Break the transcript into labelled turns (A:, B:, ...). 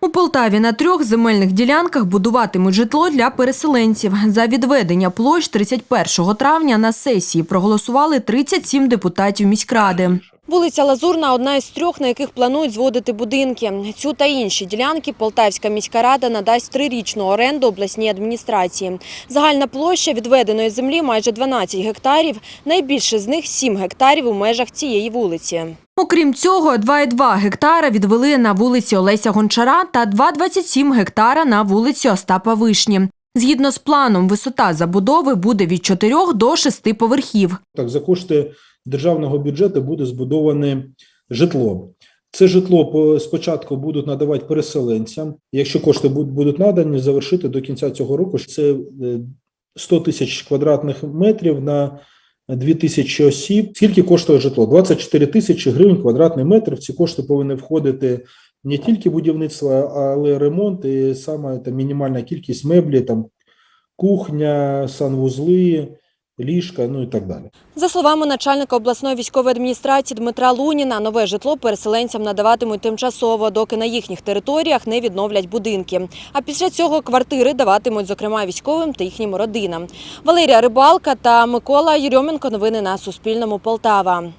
A: У Полтаві на трьох земельних ділянках будуватимуть житло для переселенців. За відведення площ 31 травня на сесії проголосували 37 депутатів міськради. Вулиця Лазурна – одна із трьох, на яких планують зводити будинки. Цю та інші ділянки Полтавська міська рада надасть трирічну оренду обласній адміністрації. Загальна площа відведеної землі майже 12 гектарів, найбільше з них 7 гектарів у межах цієї вулиці. Окрім цього, 2,2 гектара відвели на вулиці Олеся Гончара та 2,27 гектара на вулиці Остапа Вишні. Згідно з планом, висота забудови буде від 4 до 6 поверхів.
B: Так, за кошти державного бюджету буде збудоване житло. Це житло спочатку будуть надавати переселенцям. Якщо кошти будуть надані, завершити до кінця цього року. Це е, 100 тисяч квадратних метрів на 2 тисячі осіб. Скільки коштує житло? 24 тисячі гривень квадратний метр. В ці кошти повинні входити не тільки будівництво, але ремонт і саме там, мінімальна кількість меблі, там кухня, санвузли, ліжка, ну і так далі.
A: За словами начальника обласної військової адміністрації Дмитра Луніна, нове житло переселенцям надаватимуть тимчасово, доки на їхніх територіях не відновлять будинки. А після цього квартири даватимуть, зокрема, військовим та їхнім родинам. Валерія Рибалка та Микола Єрьоменко. Новини на Суспільному. Полтава.